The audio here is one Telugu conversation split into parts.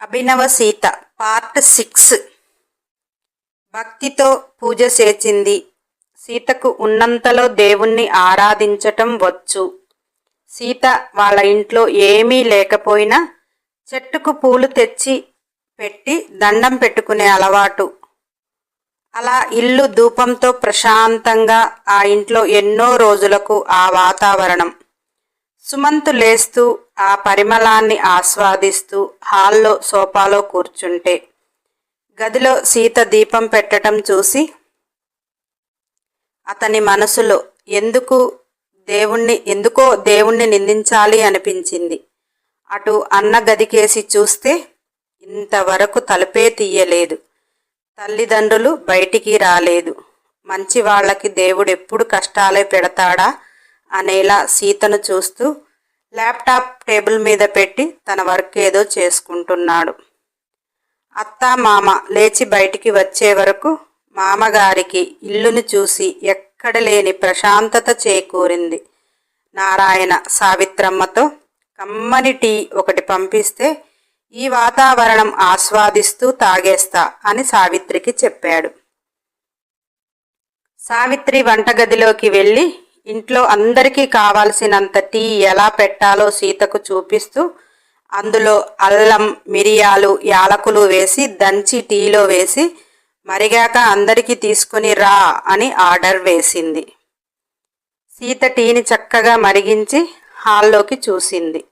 అభినవ సీత పార్ట్ సిక్స్. భక్తితో పూజ చేసింది. సీతకు ఉన్నంతలో దేవుణ్ణి ఆరాధించటం వచ్చు. సీత వాళ్ళ ఇంట్లో ఏమీ లేకపోయినా చెట్టుకు పూలు తెచ్చి పెట్టి దండం పెట్టుకునే అలవాటు. అలా ఇల్లు ధూపంతో ప్రశాంతంగా ఆ ఇంట్లో ఎన్నో రోజులకు ఆ వాతావరణం. సుమంతు లేస్తూ ఆ పరిమళాన్ని ఆస్వాదిస్తూ హాల్లో సోఫాలో కూర్చుంటే గదిలో సీత దీపం పెట్టడం చూసి అతని మనసులో ఎందుకు దేవుణ్ణి ఎందుకో దేవుణ్ణి నిందించాలి అనిపించింది. అటు అన్న గదికేసి చూస్తే ఇంతవరకు తలుపే తీయలేదు. తల్లిదండ్రులు బయటికి రాలేదు. మంచి వాళ్ళకి దేవుడెప్పుడు కష్టాలే పెడతాడా అనేలా సీతను చూస్తూ ల్యాప్టాప్ టేబుల్ మీద పెట్టి తన వర్క్ ఏదో చేసుకుంటున్నాడు. అత్త మామ లేచి బయటికి వచ్చే వరకు మామగారికి ఇల్లును చూసి ఎక్కడ లేని ప్రశాంతత చేకూరింది. నారాయణ సావిత్రమ్మతో కమ్మని టీ ఒకటి పంపిస్తే ఈ వాతావరణం ఆస్వాదిస్తూ తాగేస్తా అని సావిత్రికి చెప్పాడు. సావిత్రి వంటగదిలోకి వెళ్ళి ఇంట్లో అందరికీ కావాల్సినంత టీ ఎలా పెట్టాలో సీతకు చూపిస్తూ అందులో అల్లం మిరియాలు యాలకులు వేసి దంచి టీలో వేసి మరిగాక అందరికీ తీసుకుని రా అని ఆర్డర్ వేసింది. సీత టీని చక్కగా మరిగించి హాల్లోకి చూసింది.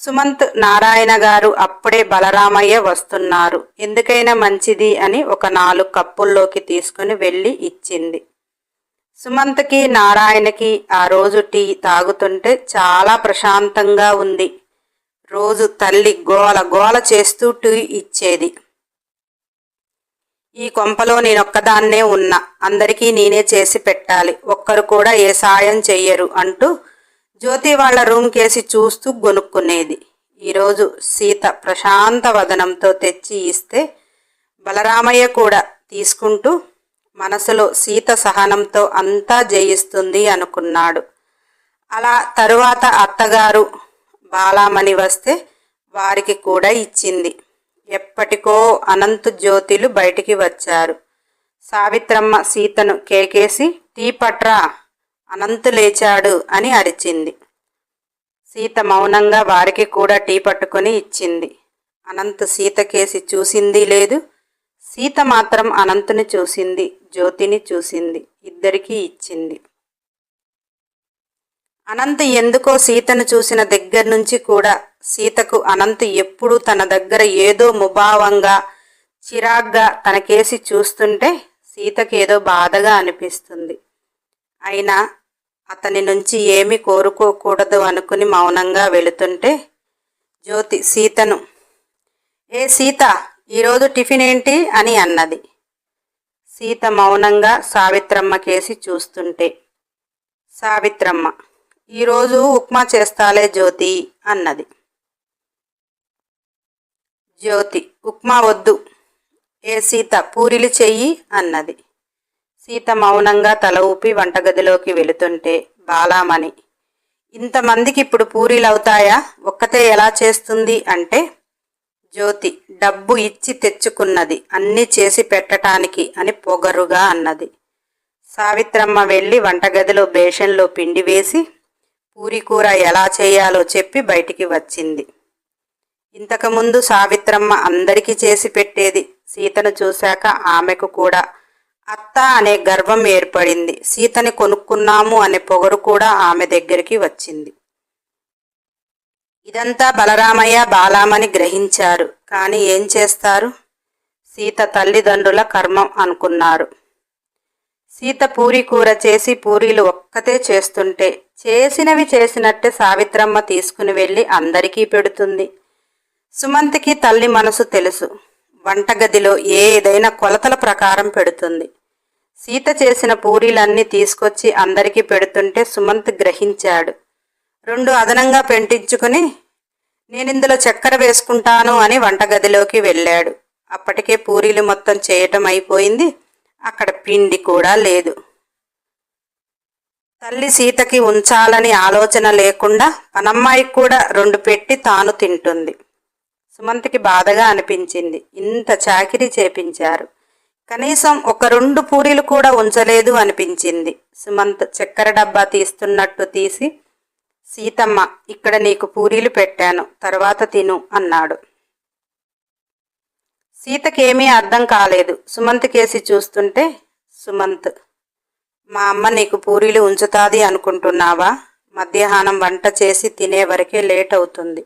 సుమంత్ నారాయణ గారు అప్పుడే బలరామయ్య వస్తున్నారు. ఎందుకైనా మంచిది అని ఒక నాలుగు కప్పుల్లోకి తీసుకుని వెళ్ళి ఇచ్చింది. సుమంత్కి నారాయణకి ఆ రోజు టీ తాగుతుంటే చాలా ప్రశాంతంగా ఉంది. రోజు తల్లి గోల గోల చేస్తూ టీ ఇచ్చేది. ఈ కొంపలో నేనొక్కదాన్నే ఉన్నా. అందరికీ నేనే చేసి పెట్టాలి. ఒక్కరు కూడా ఏ సాయం చెయ్యరు అంటూ జ్యోతి వాళ్ళ రూమ్ కేసి చూస్తూ గొనుక్కునేది. ఈరోజు సీత ప్రశాంత వదనంతో తెచ్చి ఇస్తే బలరామయ్య కూడా తీసుకుంటూ మనసులో సీత సహనంతో అంతా జయిస్తుంది అనుకున్నాడు. అలా తరువాత అత్తగారు బాలామణి వస్తే వారికి కూడా ఇచ్చింది. ఎప్పటికో అనంత జ్యోతిలు బయటికి వచ్చారు. సావిత్రమ్మ సీతను కేకేసి టీ పట్రా అనంతు లేచాడు అని అరిచింది. సీత మౌనంగా వారికి కూడా టీ పట్టుకొని ఇచ్చింది. అనంత్ సీత కేసి చూసింది లేదు సీత మాత్రం అనంతుని చూసింది జ్యోతిని చూసింది ఇద్దరికీ ఇచ్చింది. అనంత్ ఎందుకో సీతను చూసిన దగ్గర నుంచి కూడా సీతకు అనంత్ ఎప్పుడూ తన దగ్గర ఏదో ముభావంగా చిరాగ్గా తనకేసి చూస్తుంటే సీతకేదో బాధగా అనిపిస్తుంది. అయినా అతని నుంచి ఏమి కోరుకోకూడదు అనుకుని మౌనంగా వెళుతుంటే జ్యోతి సీతను ఏ సీత ఈరోజు టిఫిన్ ఏంటి అని అన్నది. సీత మౌనంగా సావిత్రమ్మ కేసి చూస్తుంటే సావిత్రమ్మ ఈరోజు ఉప్మా చేస్తాలే జ్యోతి అన్నది. జ్యోతి ఉప్మా వద్దు. ఏ సీత పూరిలు చెయ్యి అన్నది. సీత మౌనంగా తల ఊపి వంటగదిలోకి వెళుతుంటే బాలామణి ఇంతమందికి ఇప్పుడు పూరీలు అవుతాయా? ఒక్కతే ఎలా చేస్తుంది? అంటే జ్యోతి డబ్బు ఇచ్చి తెచ్చుకున్నది అన్నీ చేసి పెట్టటానికి అని పొగరుగా అన్నది. సావిత్రమ్మ వెళ్ళి వంటగదిలో బేషన్లో పిండి వేసి పూరి కూర ఎలా చేయాలో చెప్పి బయటికి వచ్చింది. ఇంతకుముందు సావిత్రమ్మ అందరికీ చేసి పెట్టేది సీతను చూశాక ఆమెకు కూడా అత్త అనే గర్వం ఏర్పడింది. సీతని కొనుక్కున్నాము అనే పొగరు కూడా ఆమె దగ్గరికి వచ్చింది. ఇదంతా బలరామయ్య బాలామని గ్రహించారు కానీ ఏం చేస్తారు? సీత తల్లిదండ్రుల కర్మం అనుకున్నారు సీత పూరి కూర చేసి పూరీలు ఒక్కతే చేస్తుంటే చేసినవి చేసినట్టే సావిత్రమ్మ తీసుకుని వెళ్ళి అందరికీ పెడుతుంది. సుమంత్కి తల్లి మనసు తెలుసు. వంటగదిలో ఏదైనా కొలతల ప్రకారం పెడుతుంది. సీత చేసిన పూరీలన్నీ తీసుకొచ్చి అందరికీ పెడుతుంటే సుమంత్ గ్రహించాడు. రెండు అదనంగా పెంటించుకుని నేనిందులో చక్కెర వేసుకుంటాను అని వంటగదిలోకి వెళ్ళాడు. అప్పటికే పూరీలు మొత్తం చేయటం అయిపోయింది. అక్కడ పిండి కూడా లేదు. తల్లి సీతకి ఉంచాలని ఆలోచన లేకుండా పనమ్మాయికి కూడా రెండు పెట్టి తాను తింటుంది. సుమంత్కి బాధగా అనిపించింది. ఇంత చాకిరి చేపించారు. కనీసం ఒక రెండు పూరీలు కూడా ఉంచలేదు అనిపించింది. సుమంత్ చక్కెర డబ్బా తీస్తున్నట్టు తీసి సీతమ్మ ఇక్కడ నీకు పూరీలు పెట్టాను తర్వాత తిను అన్నాడు. సీతకేమీ అర్థం కాలేదు. సుమంత్ కేసి చూస్తుంటే సుమంత్ మా అమ్మ నీకు పూరీలు ఉంచుతాది అనుకుంటున్నావా? మధ్యాహ్నం వంట చేసి తినే వరకే లేట్ అవుతుంది.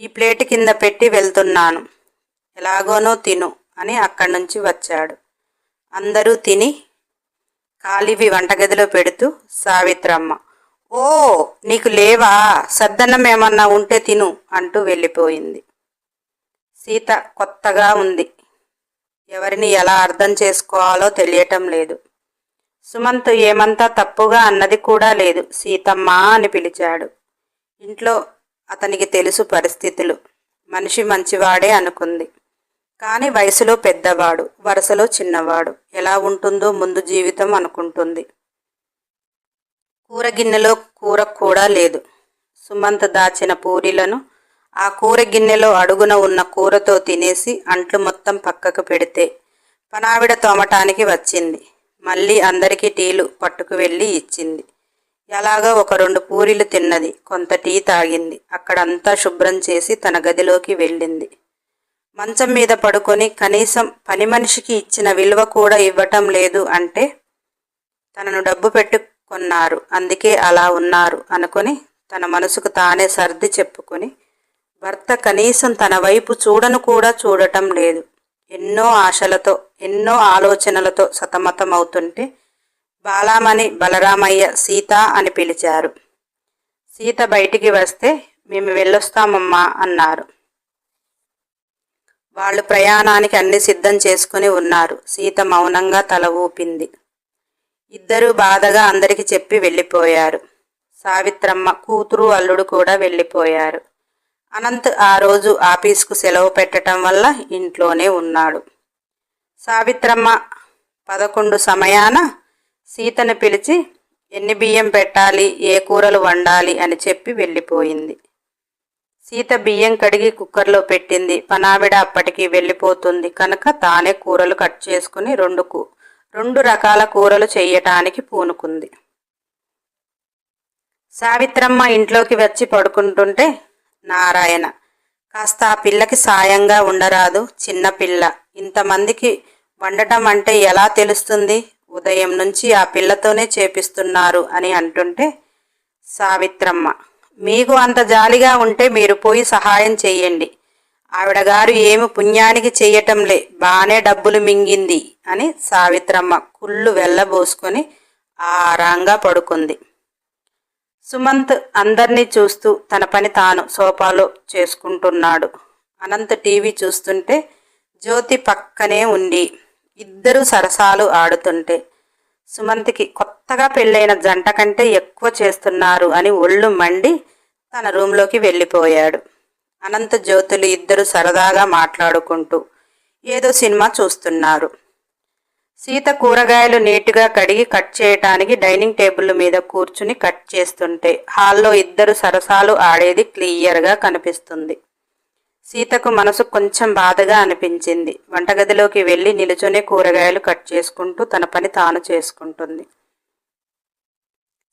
ఈ ప్లేట్ కింద పెట్టి వెళ్తున్నాను. ఎలాగోనో తిను అని అక్కడి నుంచి వచ్చాడు. అందరూ తిని కాలివి వంటగదిలో పెడుతూ సావిత్రమ్మ ఓ నీకు లేవా? సద్దన్నం ఏమన్నా ఉంటే తిను అంటూ వెళ్ళిపోయింది. సీత కొత్తగా ఉంది. ఎవరిని ఎలా అర్థం చేసుకోవాలో తెలియటం లేదు. సుమంత్ ఏమంతా తప్పుగా అన్నది కూడా లేదు. సీతమ్మ అని పిలిచాడు. ఇంట్లో అతనికి తెలుసు పరిస్థితులు. మనిషి మంచివాడే అనుకుంది. కానీ వయసులో పెద్దవాడు వరుసలో చిన్నవాడు. ఎలా ఉంటుందో ముందు జీవితం అనుకుంటుంది. కూర గిన్నెలో కూర కూడా లేదు. సుమంత దాచిన పూరీలను ఆ కూర గిన్నెలో అడుగున ఉన్న కూరతో తినేసి అంట్లు మొత్తం పక్కకు పెడితే పనావిడ తోమటానికి వచ్చింది. మళ్ళీ అందరికీ టీలు పట్టుకు వెళ్ళి ఇచ్చింది. ఎలాగో ఒక రెండు పూరీలు తిన్నది. కొంత టీ తాగింది. అక్కడంతా శుభ్రం చేసి తన గదిలోకి వెళ్ళింది. మంచం మీద పడుకొని కనీసం పని మనిషికి ఇచ్చిన విలువ కూడా ఇవ్వటం లేదు అంటే తనను డబ్బు పెట్టు కొన్నారు. అందుకే అలా ఉన్నారు అనుకొని తన మనసుకు తానే సర్ది చెప్పుకొని భర్త కనీసం తన వైపు చూడను కూడా చూడటం లేదు. ఎన్నో ఆశలతో ఎన్నో ఆలోచనలతో సతమతమవుతుంటే బాలామణి బలరామయ్య సీత అని పిలిచారు. సీత బయటికి వస్తే మేము వెళ్ళొస్తామమ్మా అన్నారు. వాళ్ళు ప్రయాణానికి అన్ని సిద్ధం చేసుకుని ఉన్నారు. సీత మౌనంగా తల ఊపింది. ఇద్దరు బాధగా అందరికి చెప్పి వెళ్ళిపోయారు. సావిత్రమ్మ కూతురు అల్లుడు కూడా వెళ్ళిపోయారు. అనంత్ ఆ రోజు ఆఫీస్కు సెలవు పెట్టడం వల్ల ఇంట్లోనే ఉన్నాడు. సావిత్రమ్మ పదకొండు సమయాన సీతను పిలిచి ఎన్ని బియ్యం పెట్టాలి? ఏ కూరలు వండాలి? అని చెప్పి వెళ్ళిపోయింది. సీత బియ్యం కడిగి కుక్కర్లో పెట్టింది. పనావిడ అప్పటికి వెళ్ళిపోతుంది. కనుక తానే కూరలు కట్ చేసుకుని రెండు రెండు రకాల కూరలు చేయటానికి పూనుకుంది. సావిత్రమ్మ ఇంట్లోకి వచ్చి పడుకుంటుంటే నారాయణ కాస్త ఆ పిల్లకి సాయంగా ఉండరాదు చిన్న పిల్ల. ఇంతమందికి వండటం అంటే ఎలా తెలుస్తుంది? ఉదయం నుంచి ఆ పిల్లతోనే చేపిస్తున్నారు అని అంటుంటే సావిత్రమ్మ మీకు అంత జాలిగా ఉంటే మీరు పోయి సహాయం చెయ్యండి. ఆవిడగారు ఏమి పుణ్యానికి చెయ్యటంలే బానే డబ్బులు మింగింది అని సావిత్రమ్మ కుళ్ళు వెళ్ళబోసుకొని ఆరాంగా పడుకుంది. సుమంత్ అందర్నీ చూస్తూ తన పని తాను సోఫాలో చేసుకుంటున్నాడు. అనంత్ టీవీ చూస్తుంటే జ్యోతి పక్కనే ఉండి ఇద్దరు సరసాలు ఆడుతుంటే సుమంత్కి కొత్తగా పెళ్ళైన జంట కంటే ఎక్కువ చేస్తున్నారు అని ఒళ్ళు మండి తన రూంలోకి వెళ్ళిపోయాడు. అనంత జ్యోతులు ఇద్దరు సరదాగా మాట్లాడుకుంటూ ఏదో సినిమా చూస్తున్నారు. సీత కూరగాయలు నీటుగా కడిగి కట్ చేయటానికి డైనింగ్ టేబుల్ మీద కూర్చుని కట్ చేస్తుంటే హాల్లో ఇద్దరు సరసాలు ఆడేది క్లియర్గా కనిపిస్తుంది. సీతకు మనసు కొంచెం బాధగా అనిపించింది. వంటగదిలోకి వెళ్ళి నిలుచునే కూరగాయలు కట్ చేసుకుంటూ తన పని తాను చేసుకుంటుంది.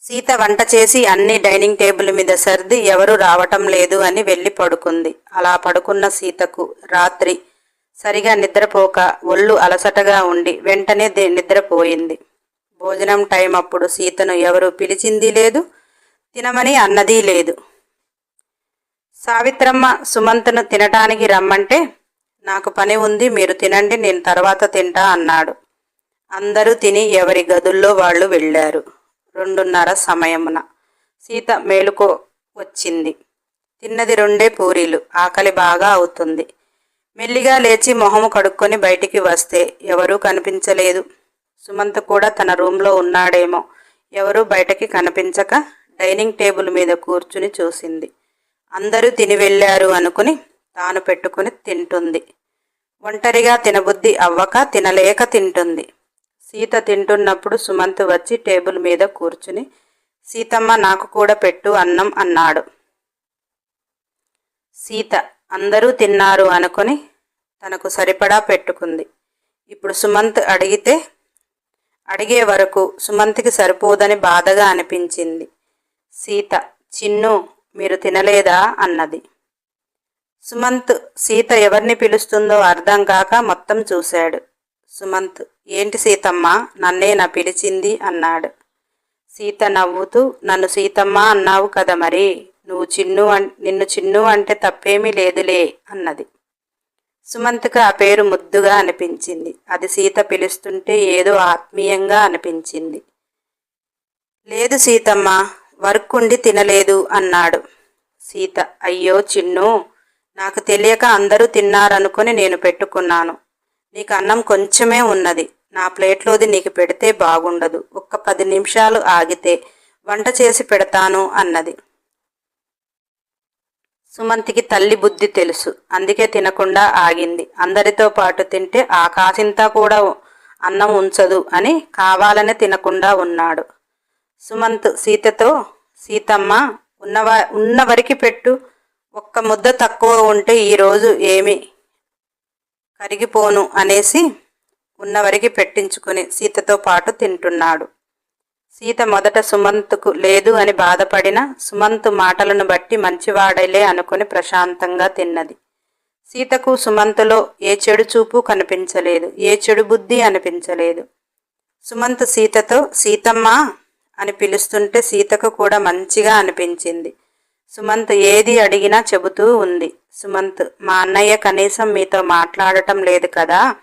సీత వంట చేసి అన్ని డైనింగ్ టేబుల్ మీద సర్ది ఎవరు రావటం లేదు అని వెళ్ళి పడుకుంది. అలా పడుకున్న సీతకు రాత్రి సరిగా నిద్రపోక ఒళ్ళు అలసటగా ఉండి వెంటనే నిద్రపోయింది. భోజనం టైం అప్పుడు సీతను ఎవరు పిలిచింది లేదు తినమని అన్నది లేదు. సావిత్రమ్మ సుమంత్ను తినటానికి రమ్మంటే నాకు పని ఉంది మీరు తినండి నేను తర్వాత తింటా అన్నాడు. అందరూ తిని ఎవరి గదుల్లో వాళ్ళు వెళ్ళారు. రెండున్నర సమయమున. సీత మేలుకో వచ్చింది. తిన్నది రెండే పూరీలు. ఆకలి బాగా అవుతుంది. మెల్లిగా లేచి మొహము కడుక్కొని బయటికి వస్తే ఎవరూ కనిపించలేదు. సుమంత్ కూడా తన రూమ్లో ఉన్నాడేమో. ఎవరూ బయటకి కనిపించక డైనింగ్ టేబుల్ మీద కూర్చుని చూసింది. అందరూ తిని వెళ్ళారు అనుకుని తాను పెట్టుకుని తింటుంది. ఒంటరిగా తినబుద్ధి అవ్వక తినలేక తింటుంది. సీత తింటున్నప్పుడు సుమంత్ వచ్చి టేబుల్ మీద కూర్చుని సీతమ్మ నాకు కూడా పెట్టు అన్నం అన్నాడు. సీత అందరూ తిన్నారు అనుకొని తనకు సరిపడా పెట్టుకుంది. ఇప్పుడు సుమంత్ అడిగితే అడిగే వరకు సుమంత్కి సరిపోదని బాధగా అనిపించింది. సీత చిన్ను మీరు తినలేదా? అన్నది. సుమంత్ సీత ఎవరిని పిలుస్తుందో అర్థం కాక మొత్తం చూశాడు. సుమంత్ ఏంటి సీతమ్మ? నన్నే నా పిలిచింది అన్నాడు. సీత నవ్వుతూ నన్ను సీతమ్మ అన్నావు కదా మరి? నువ్వు చిన్ను నిన్ను చిన్ను అంటే తప్పేమీ లేదులే అన్నది. సుమంత్కి ఆ పేరు ముద్దుగా అనిపించింది. అది సీత పిలుస్తుంటే ఏదో ఆత్మీయంగా అనిపించింది. లేదు సీతమ్మ వర్క్ ఉండి తినలేదు అన్నాడు. సీత అయ్యో చిన్ను నాకు తెలియక అందరూ తిన్నారనుకొని నేను పెట్టుకున్నాను. నీకు అన్నం కొంచెమే ఉన్నది. నా ప్లేట్లోది నీకు పెడితే బాగుండదు. ఒక్క పది నిమిషాలు ఆగితే వంట చేసి పెడతాను అన్నది. సుమంతికి తల్లి బుద్ధి తెలుసు. అందుకే తినకుండా ఆగింది. అందరితో పాటు తింటే ఆ కాసింతా కూడా అన్నం ఉంచదు అని కావాలని తినకుండా ఉన్నాడు. సుమంత్ సీతతో సీతమ్మ ఉన్నవ ఉన్నవరికి పెట్టు. ఒక్క ముద్ద తక్కువ ఉంటే ఈరోజు ఏమి కరిగిపోను అనేసి ఉన్నవరికి పెట్టించుకుని సీతతో పాటు తింటున్నాడు. సీత మొదట సుమంత్కు లేదు అని బాధపడిన సుమంత్ మాటలను బట్టి మంచివాడలే అనుకుని ప్రశాంతంగా తిన్నది. సీతకు సుమంతులో ఏ చెడు చూపు కనిపించలేదు ఏ చెడు బుద్ధి అనిపించలేదు. సుమంత్ సీతతో సీతమ్మ అని పిలుస్తుంటే సీతకు కూడా మంచిగా అనిపించింది. సుమంత్ ఏది అడిగినా చెబుతూ ఉంది. సుమంత్ మా అన్నయ్య కనీసం మీతో మాట్లాడటం లేదు కదా?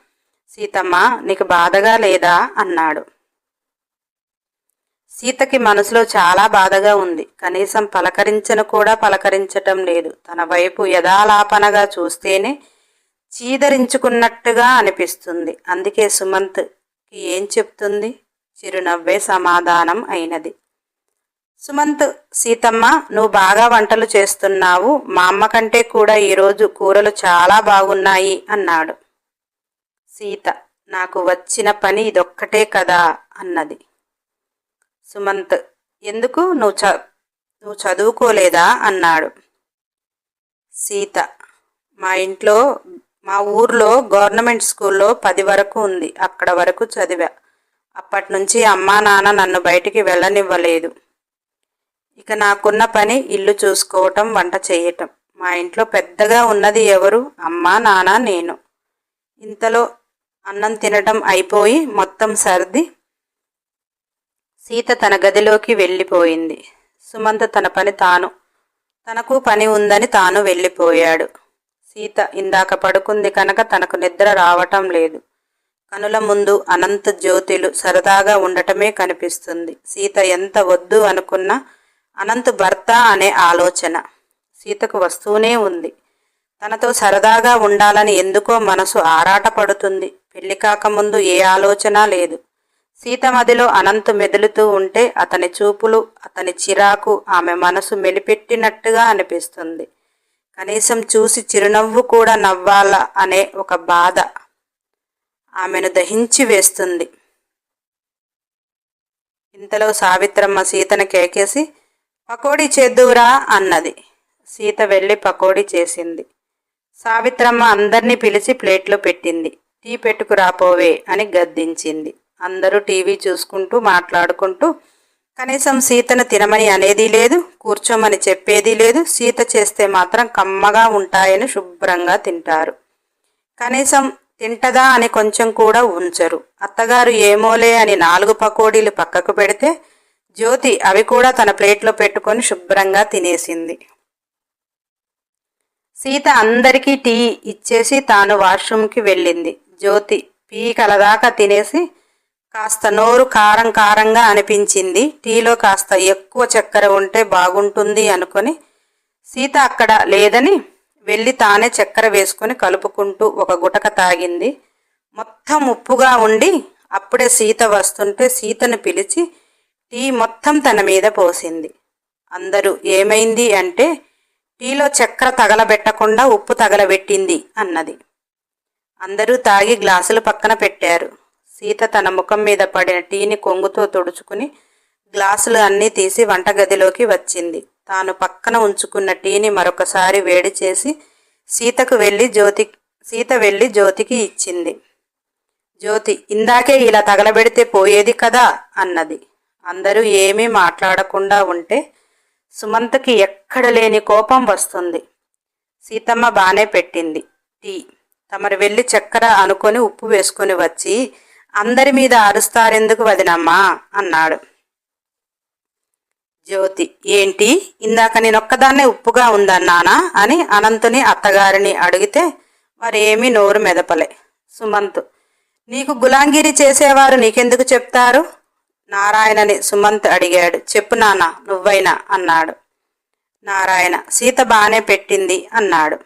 సీతమ్మ నీకు బాధగా లేదా? అన్నాడు. సీతకి మనసులో చాలా బాధగా ఉంది. కనీసం పలకరించను కూడా పలకరించటం లేదు. తన వైపు యథాలాపనగా చూస్తేనే చీదరించుకున్నట్టుగా అనిపిస్తుంది. అందుకే సుమంత్కి ఏం చెప్తుంది? చిరునవ్వే సమాధానం అయినది. సుమంత్ సీతమ్మ నువ్వు బాగా వంటలు చేస్తున్నావు. మా అమ్మ కంటే కూడా ఈరోజు కూరలు చాలా బాగున్నాయి అన్నాడు. సీత నాకు వచ్చిన పని ఇదొక్కటే కదా అన్నది. సుమంత్ ఎందుకు? నువ్వు చ నువ్వు చదువుకోలేదా? అన్నాడు. సీత మా ఇంట్లో మా ఊర్లో గవర్నమెంట్ స్కూల్లో పది వరకు ఉంది. అక్కడ వరకు చదివా. అప్పటి నుంచి అమ్మా నాన్న నన్ను బయటికి వెళ్ళనివ్వలేదు. ఇక నాకున్న పని ఇల్లు చూసుకోవటం వంట చేయటం. మా ఇంట్లో పెద్దగా ఉన్నది ఎవరు? అమ్మ నాన్న నేను. ఇంతలో అన్నం తినటం అయిపోయి మొత్తం సర్ది సీత తన గదిలోకి వెళ్ళిపోయింది. సుమంత తన పని తాను తనకు పని ఉందని తాను వెళ్ళిపోయాడు. సీత ఇందాక పడుకుంది కనుక తనకు నిద్ర రావటం లేదు. కనుల ముందు అనంత జ్యోతిలు సరదాగా ఉండటమే కనిపిస్తుంది. సీత ఎంత వద్దు అనుకున్నా అనంత్ భర్త అనే ఆలోచన. సీతకు వస్తూనే ఉంది. తనతో సరదాగా ఉండాలని ఎందుకో మనసు ఆరాటపడుతుంది. పెళ్ళి కాకముందు ఏ ఆలోచన లేదు. సీత మదిలో అనంతు మెదులుతూ ఉంటే అతని చూపులు అతని చిరాకు ఆమె మనసు మెలిపెట్టినట్టుగా అనిపిస్తుంది. కనీసం చూసి చిరునవ్వు కూడా నవ్వాలా అనే ఒక బాధ ఆమెను దహించి వేస్తుంది. ఇంతలో సావిత్రమ్మ సీతను కేకేసి పకోడీ చేద్దువురా అన్నది. సీత వెళ్ళి పకోడీ చేసింది. సావిత్రమ్మ అందరినీ పిలిచి ప్లేట్లో పెట్టింది. టీ పెట్టుకురాపోవే అని గద్దించింది. అందరూ టీవీ చూసుకుంటూ మాట్లాడుకుంటూ కనీసం సీతను తినమని అనేది లేదు కూర్చోమని చెప్పేది లేదు సీత చేస్తే మాత్రం కమ్మగా ఉంటాయని శుభ్రంగా తింటారు. కనీసం తింటదా అని కొంచెం కూడా ఉంచరు. అత్తగారు ఏమోలే అని నాలుగు పకోడీలు పక్కకు పెడితే జ్యోతి అవి కూడా తన ప్లేట్లో పెట్టుకొని శుభ్రంగా తినేసింది. సీత అందరికీ టీ ఇచ్చేసి తాను వాష్రూమ్కి వెళ్ళింది. జ్యోతి పీ కలదాకా తినేసి కాస్త నోరు కారం కారంగా అనిపించింది. టీలో కాస్త ఎక్కువ చక్కెర ఉంటే బాగుంటుంది అనుకొని సీత అక్కడ లేదని వెళ్ళి తానే చక్కెర వేసుకొని కలుపుకుంటూ ఒక గుటక తాగింది. మొత్తం ఉప్పుగా ఉండి అప్పుడే సీత వస్తుంటే సీతను పిలిచి టీ మొత్తం తన మీద పోసింది. అందరూ ఏమైంది అంటే టీలో చక్కెర తగలబెట్టకుండా ఉప్పు తగలబెట్టింది అన్నది. అందరూ తాగి గ్లాసులు పక్కన పెట్టారు. సీత తన ముఖం మీద పడిన టీని కొంగుతో తుడుచుకుని గ్లాసులు అన్నీ తీసి వంటగదిలోకి వచ్చింది. తాను పక్కన ఉంచుకున్న టీని మరొకసారి వేడి చేసి సీతకు వెళ్ళి జ్యోతి సీత వెళ్ళి జ్యోతికి ఇచ్చింది. జ్యోతి ఇందాకే ఇలా తగలబెడితే పోయేది కదా? అన్నది. అందరూ ఏమీ మాట్లాడకుండా ఉంటే సుమంత్కి ఎక్కడ లేని కోపం వస్తుంది. సీతమ్మ బాగానే పెట్టింది. టీ. తమరు వెళ్ళి చక్కెర అనుకొని ఉప్పు వేసుకొని వచ్చి అందరి మీద అరుస్తారెందుకు వదినమ్మా? అన్నాడు. జ్యోతి. ఏంటి? ఇందాక నేనొక్కదాన్నే ఉప్పుగా ఉందన్నానా? అని అనంతుని అత్తగారిని అడిగితే మరేమీ నోరు మెదపలే. సుమంత్. నీకు గులాంగిరి చేసేవారు నీకెందుకు చెప్తారు? నారాయణని సుమంత్ అడిగాడు. చెప్పు నాన్న నువ్వైనా? అన్నాడు. నారాయణ సీత బాగానే పెట్టింది అన్నాడు.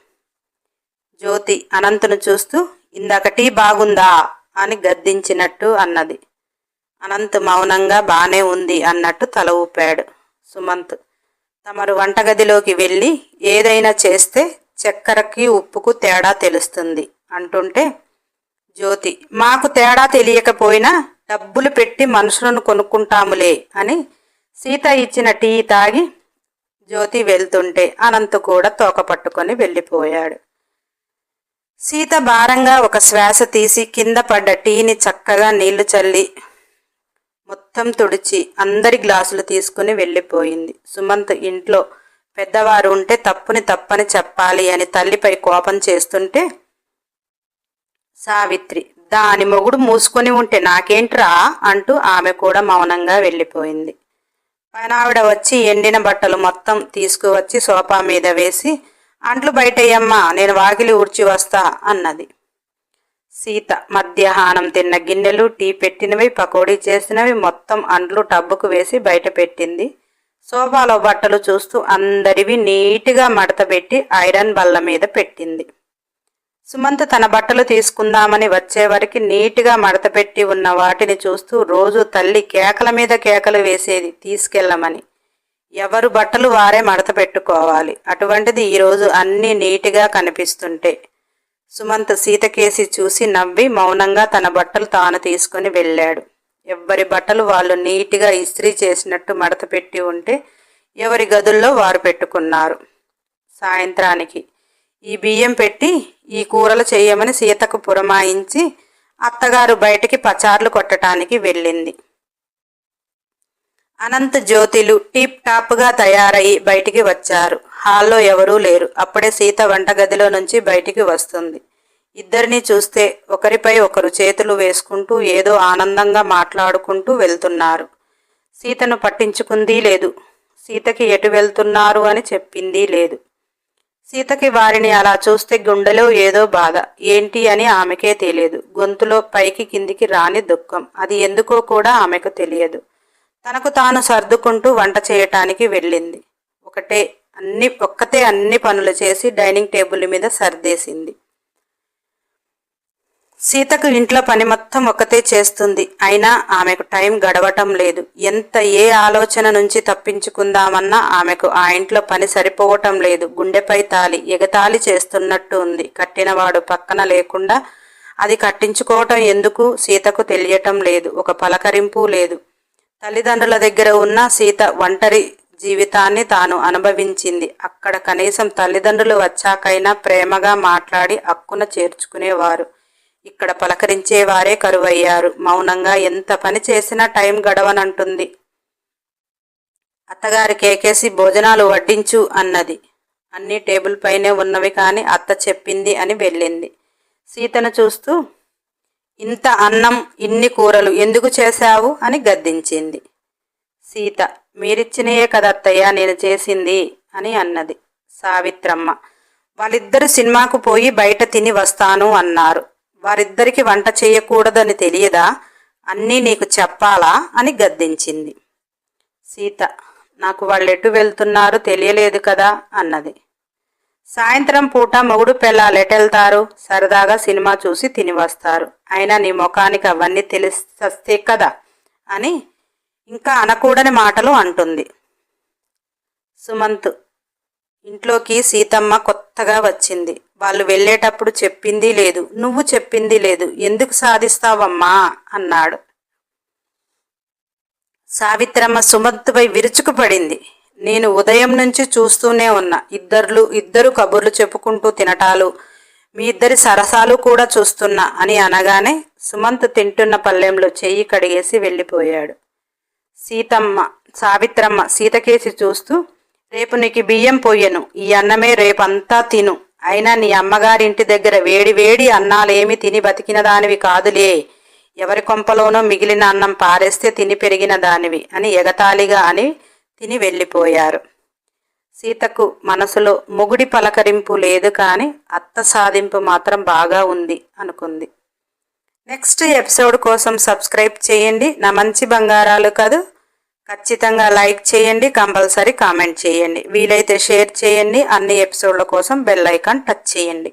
జ్యోతి అనంతును చూస్తూ ఇందాక టీ బాగుందా? అని గద్దించినట్టు అన్నది. అనంత్ మౌనంగా బానే ఉంది అన్నట్టు తల ఊపాడు సుమంత్. తమరు వంటగదిలోకి వెళ్ళి ఏదైనా చేస్తే చక్కెరకి ఉప్పుకు తేడా తెలుస్తుంది అంటుంటే జ్యోతి మాకు తేడా తెలియకపోయినా డబ్బులు పెట్టి మనుషులను కొనుక్కుంటాములే అని సీత ఇచ్చిన టీ తాగి జ్యోతి వెళ్తుంటే అనంత్ కూడా తోక పట్టుకొని వెళ్ళిపోయాడు. సీత భారంగా ఒక శ్వాస తీసి కింద పడ్డ టీని చక్కగా నీళ్ళు చల్లి మొత్తం తుడిచి అందరి గ్లాసులు తీసుకుని వెళ్ళిపోయింది. సుమంత్ ఇంట్లో పెద్దవారు ఉంటే తప్పుని తప్పని చెప్పాలి అని తల్లిపై కోపం చేస్తుంటే సావిత్రి దాని మొగుడు మూసుకొని ఉంటే నాకేంట్రా అంటూ ఆమె కూడా మౌనంగా వెళ్ళిపోయింది. పైన ఆవిడ వచ్చి ఎండిన బట్టలు మొత్తం తీసుకువచ్చి సోఫా మీద వేసి అంట్లు బయటయ్యమ్మా నేను వాకిలి ఊడ్చి వస్తా అన్నది. సీత మధ్యాహ్నం తిన్న గిన్నెలు టీ పెట్టినవి పకోడీ చేసినవి మొత్తం అంట్లు టబ్బుకు వేసి బయట పెట్టింది. సోఫాలో బట్టలు చూస్తూ అందరివి నీట్గా మడతపెట్టి ఐరన్ బల్ల మీద పెట్టింది. సుమంత్ తన బట్టలు తీసుకుందామని వచ్చేవరకు నీటుగా మడతపెట్టి ఉన్న వాటిని చూస్తూ రోజు తల్లి కేకల మీద కేకలు వేసేది తీసుకెళ్ళమని. ఎవరు బట్టలు వారే మడత పెట్టుకోవాలి. అటువంటిది ఈరోజు అన్నీ నీట్గా కనిపిస్తుంటే సుమంత్ సీతకేసి చూసి నవ్వి మౌనంగా తన బట్టలు తాను తీసుకుని వెళ్ళాడు. ఎవ్వరి బట్టలు వాళ్ళు నీట్గా ఇస్త్రీ చేసినట్టు మడత పెట్టి ఉంటే ఎవరి గదుల్లో వారు పెట్టుకున్నారు. సాయంత్రానికి ఈ బియ్యం పెట్టి ఈ కూరలు చేయమని సీతకు పురమాయించి అత్తగారు బయటికి పచార్లు కొట్టడానికి వెళ్ళింది. అనంత్ జ్యోతిలు టీప్ టాప్గా తయారయి బయటికి వచ్చారు. హాల్లో ఎవరూ లేరు. అప్పుడే సీత వంటగదిలో నుంచి బయటికి వస్తుంది. ఇద్దరిని చూస్తే ఒకరిపై ఒకరు చేతులు వేసుకుంటూ ఏదో ఆనందంగా మాట్లాడుకుంటూ వెళ్తున్నారు. సీతను పట్టించుకుందీ లేదు. సీతకి ఎటు వెళ్తున్నారు అని చెప్పింది లేదు. సీతకి వారిని అలా చూస్తే గుండెలో ఏదో బాధ. ఏంటి అని ఆమెకే తెలియదు. గొంతులో పైకి కిందికి రాని దుఃఖం. అది ఎందుకో కూడా ఆమెకు తెలియదు. తనకు తాను సర్దుకుంటూ వంట చేయటానికి వెళ్ళింది. ఒకటే అన్ని ఒక్కతే అన్ని పనులు చేసి డైనింగ్ టేబుల్ మీద సర్దేసింది. సీతకు ఇంట్లో పని మొత్తం ఒక్కతే చేస్తుంది. అయినా ఆమెకు టైం గడవటం లేదు. ఎంత ఏ ఆలోచన నుంచి తప్పించుకుందామన్నా ఆమెకు ఆ ఇంట్లో పని సరిపోవటం లేదు. గుండెపై తాలి ఎగతాళి చేస్తున్నట్టు ఉంది. కట్టినవాడు పక్కన లేకుండా అది కట్టించుకోవటం ఎందుకు సీతకు తెలియటం లేదు. ఒక పలకరింపు లేదు. తల్లిదండ్రుల దగ్గర ఉన్న సీత ఒంటరి జీవితాన్ని తాను అనుభవించింది. అక్కడ కనీసం తల్లిదండ్రులు వచ్చాకైనా ప్రేమగా మాట్లాడి అక్కున చేర్చుకునేవారు. ఇక్కడ పలకరించేవారే కరువయ్యారు. మౌనంగా ఎంత పని చేసినా టైం గడవనంటుంది. అత్తగారి కేకేసి భోజనాలు వడ్డించు అన్నది. అన్ని టేబుల్ పైనే ఉన్నవి కానీ అత్త చెప్పింది అని వెళ్ళింది. సీతను చూస్తూ ఇంత అన్నం ఇన్ని కూరలు ఎందుకు చేశావు? అని గద్దించింది. సీత మీరిచ్చినయే కదత్తయ్య నేను చేసింది అని అన్నది సావిత్రమ్మ. వాళ్ళిద్దరు సినిమాకు పోయి బయట తిని వస్తాను అన్నారు. వారిద్దరికి వంట చేయకూడదని తెలియదా? అన్నీ నీకు చెప్పాలా? అని గద్దించింది. సీత నాకు వాళ్ళు ఎటు వెళ్తున్నారు తెలియలేదు కదా? అన్నది. సాయంత్రం పూట మొగుడు పెళ్ళాలు ఎటెళ్తారు సరదాగా సినిమా చూసి తిని వస్తారు. అయినా నీ ముఖానికి అవన్నీ తెలిస్తే కదా? అని ఇంకా అనకూడని మాటలు అంటుంది. సుమంత్ ఇంట్లోకి సీతమ్మ కొత్తగా వచ్చింది. వాళ్ళు వెళ్ళేటప్పుడు చెప్పింది లేదు. నువ్వు చెప్పింది లేదు. ఎందుకు సాధిస్తావమ్మా? అన్నాడు. సావిత్రమ్మ సుమంత్పై విరుచుకుపడింది. నేను ఉదయం నుంచి చూస్తూనే ఉన్నా. ఇద్దరు ఇద్దరు కబుర్లు చెప్పుకుంటూ తినటాలు. మీ ఇద్దరి సరసాలు కూడా చూస్తున్నా అని అనగానే సుమంత్ తింటున్న పల్లెంలో చెయ్యి కడిగేసి వెళ్ళిపోయాడు. సీతమ్మ సావిత్రమ్మ సీతకేసి చూస్తూ రేపు నీకు బియ్యం పొయ్యను ఈ అన్నమే రేపంతా తిను. అయినా నీ అమ్మగారింటి దగ్గర వేడి వేడి అన్నాలేమి తిని బతికిన దానివి కాదులే. ఎవరి కొంపలోనో మిగిలిన అన్నం పారేస్తే తిని పెరిగిన దానివి అని ఎగతాళిగా అని తిని వెళ్ళిపోయారు. సీతకు మనసులో మొగుడి పలకరింపు లేదు కానీ అత్త సాధింపు మాత్రం బాగా ఉంది అనుకుంది. నెక్స్ట్ ఎపిసోడ్ కోసం సబ్స్క్రైబ్ చేయండి. నా మంచి బంగారాలు కాదు. ఖచ్చితంగా లైక్ చేయండి కంపల్సరీ కామెంట్ చేయండి. వీలైతే షేర్ చేయండి అన్ని ఎపిసోడ్ల కోసం బెల్ ఐకాన్ టచ్ చేయండి.